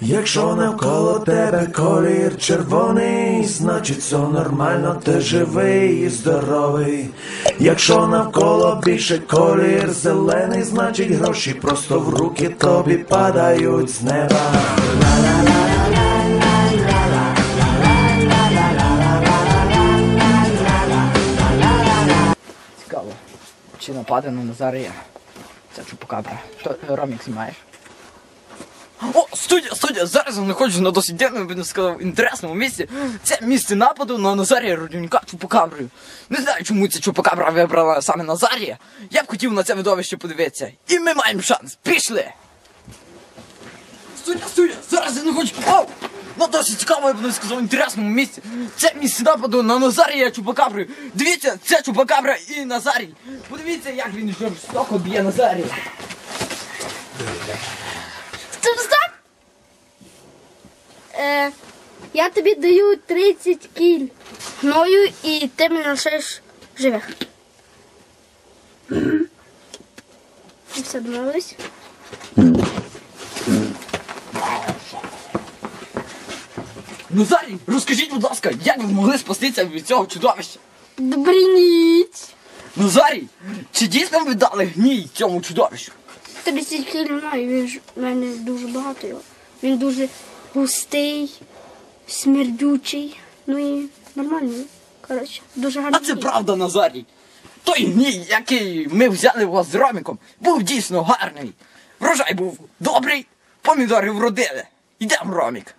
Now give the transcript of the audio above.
Якщо навколо тебе колір червоний, значить все нормально, ти живий і здоровий. Якщо навколо більше колір зелений, значить гроші просто в руки тобі падають з неба. Цікаво. Чи нападе на Назарія? Це чупакабра. Ромік знімаєш? О, студія, студія! Зараз я знаходжусь на досить дивному, я б не сказав, інтересному місці. Це місце нападу на Назарія Родюнька чупакаброю. Не знаю, чому ця чупакабра вибрала саме Назарія. Я б хотів на це видовище подивитися. І ми маємо шанс. Пішли! Студія, студія! Зараз я знаходжусь... О! На досить цікаво, я б не сказав, інтересному місці. Це місце нападу на Назарія Чупакаброю. Дивіться, це Чупакабра і Назарій. Подивіться, як він жорстоко б'є Назарія. Я тобі даю 30 кіль гною і ти мене лишиш живих. Все домовились? Назарій, розкажіть, будь ласка, як ви змогли спастися від цього чудовища? Добрий ніч! Назарій, чи дійсно ви дали гній цьому чудовищу? 30 кіль гною, він ж в мене дуже багато його. Він дуже густий, смердючий, ну і нормальний. Коротше, дуже А це правда, Назарій. Той гній, який ми взяли у вас з Роміком, був дійсно гарний. Врожай був добрий, помідори вродили. Йдемо, Ромік.